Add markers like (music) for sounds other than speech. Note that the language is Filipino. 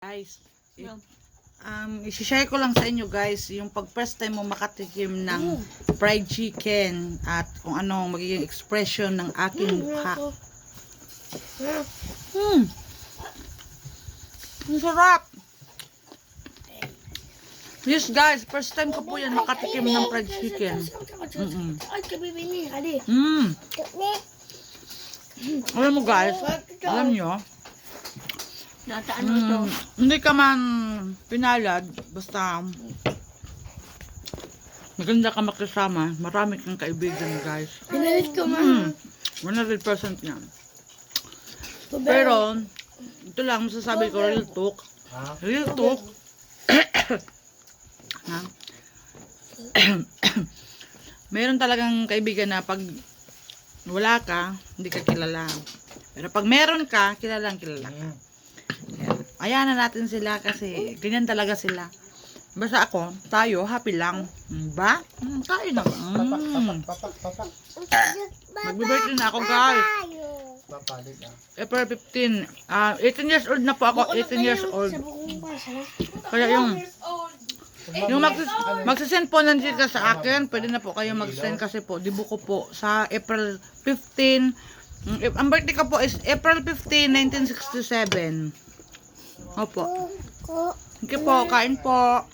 Guys, um, isi-share ko lang sa inyo guys, yung pag first time mo makatikim ng fried chicken at kung ano magiging expression ng aking mukha. Hmm. Ang sarap. Yes guys, first time ko po yan makatikim ng fried chicken. Kabibili. Hali. Hmm. Alam mo guys, alam nyo, Nata ano ito? Mm, hindi ka man pinalad, basta maganda ka makasama, marami kang kaibigan guys. Pinalit ko man. Mm, 100% yan. Pero, ito lang masasabi ko, real talk. Real talk. (coughs) ha? (coughs) Meron talagang kaibigan na pag wala ka, hindi ka kilala. Pero pag meron ka, kilalang kilala ka. Ayan na natin sila kasi ganyan talaga sila. Basta ako, tayo, happy lang. Ba? Mm, tayo na. Mm. Magbe-birthday na ako, guys. April 15. Ah, 18 years old na po ako. 18 years old. Kaya yung yung mag magsasend po ng ka sa akin, pwede na po kayo mag-send kasi po, dibo ko po sa April 15. Mm, if- Ang birthday ko po is April 15, 1967. Opo. Sige po, kain po.